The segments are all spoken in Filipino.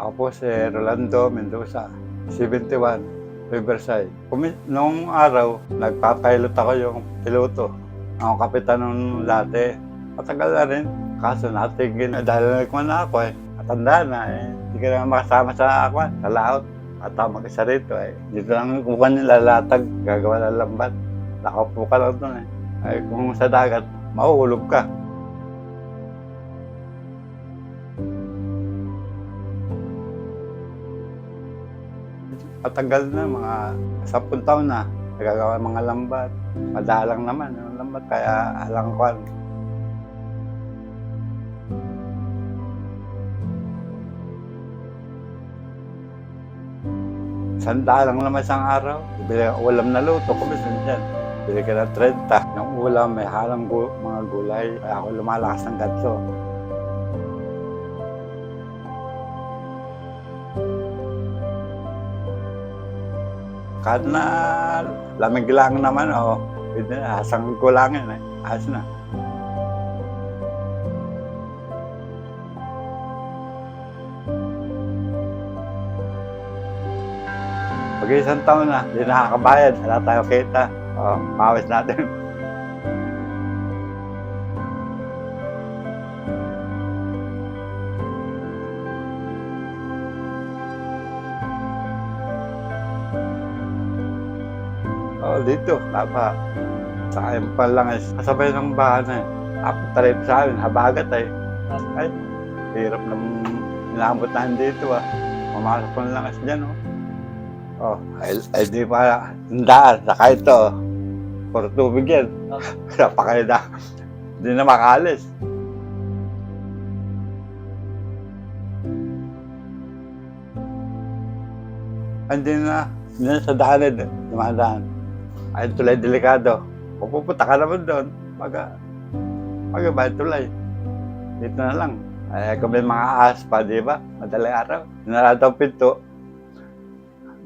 Ako si Rolando Mendoza, 71, Riverside. Kumi- Noong araw, nagpapilot ako yung piloto. Ako kapitan nung dati. Matagal na rin. Kaso natigil. Eh, Dahil nagkuhan na ako eh. Matanda na eh. Hindi ka na makasama sa ako, sa laot. At ako mag-isa rito eh. Dito lang kukuha nila latag, gagawa ng lambat. Nakaupo ka lang doon eh. Ay kung sa dagat, mahuhulog ka. Matagal na, mga 10 taon na. Nagagawa mga lambat. Madalang naman yung lambat, kaya alang kwan. Sanda lang naman isang araw. Bibili ka ulam na luto, kumisan dyan. Bili ka ng 30. Yung ulam may halang gu- mga gulay. Kaya ako lumalakas ng ganso. Kahit na lamig lang naman, o. Oh, pwede na, asang ko lang yun eh. Ayos na. Pag isang taon na, hindi nakakabayad. Wala tayo kita. O, mawis natin. Oo, dito. Tapa. Sa akin pa lang is kasabay ng bahan eh. Apat tayo sa amin, habagat eh. Ay, hirap ng natin dito ah. Pumasok ko ng langas dyan oh. Oh, ay, ay di pa daan, saka ito. oh. Puro tubig yan. Napakaida. Hindi na makalis. Hindi na, hindi na sa daan eh, dumadaan. Ay, tulay delikado. Kung pupunta ka naman doon, maga, maga ba tulay? Dito na lang. Ay, kung may mga ahas pa, di ba? Madaling araw. Narado ang pinto.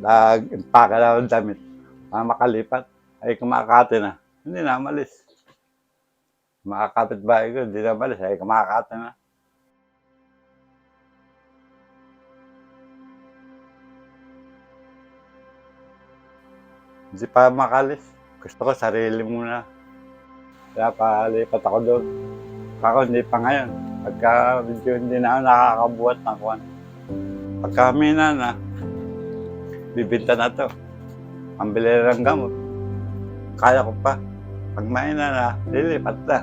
Nag-impaka na ang damit. Mga makalipat. Ay, kumakate na. Hindi na malis. Makakapit bahay ko, hindi na malis. Ay, kumakate na. Hindi pa makalis. Gusto ko sarili muna. Kaya palipat ako doon. Ako hindi pa ngayon. Pagka medyo hindi na ako nakakabuhat ng kuwan. Pagka may na na, bibinta na to. Pambili ng gamot. Kaya ko pa. Pag may na na, lilipat na.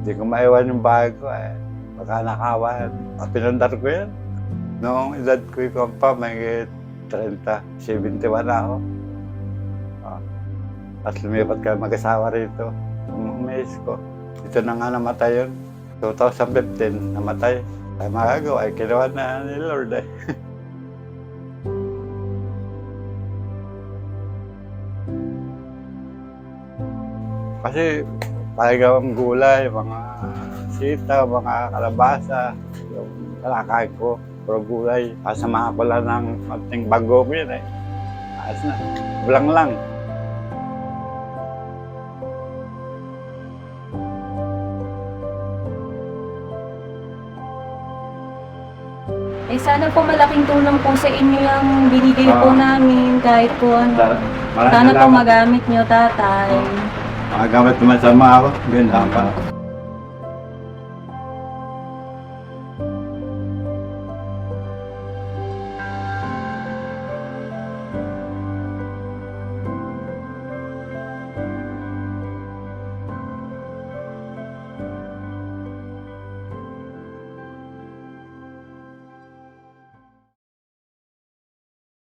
Hindi ko maiwan yung bahay ko eh. Baka nakawan. Ah, Pinundar ko yan. Noong edad ko yung pa, may 30, 71 na ako. At lumipat ka mag-asawa rito. Umis ko. Dito na nga namatay yun. 2015, namatay. Ay magagawa, ay kinuha na ni Lord eh. Kasi talagang gulay, mga sita, mga kalabasa, yung kalakay ko, puro gulay. Kasama ko lang ng mating bago yun eh. Ayos na. Bulang lang. Eh sana po malaking tulong po sa inyo yung binigay po Ah. namin kahit po ano. Maraming Sana po salamat. magamit nyo tatay. Mga gamit naman sa mga ako. Ganun pa.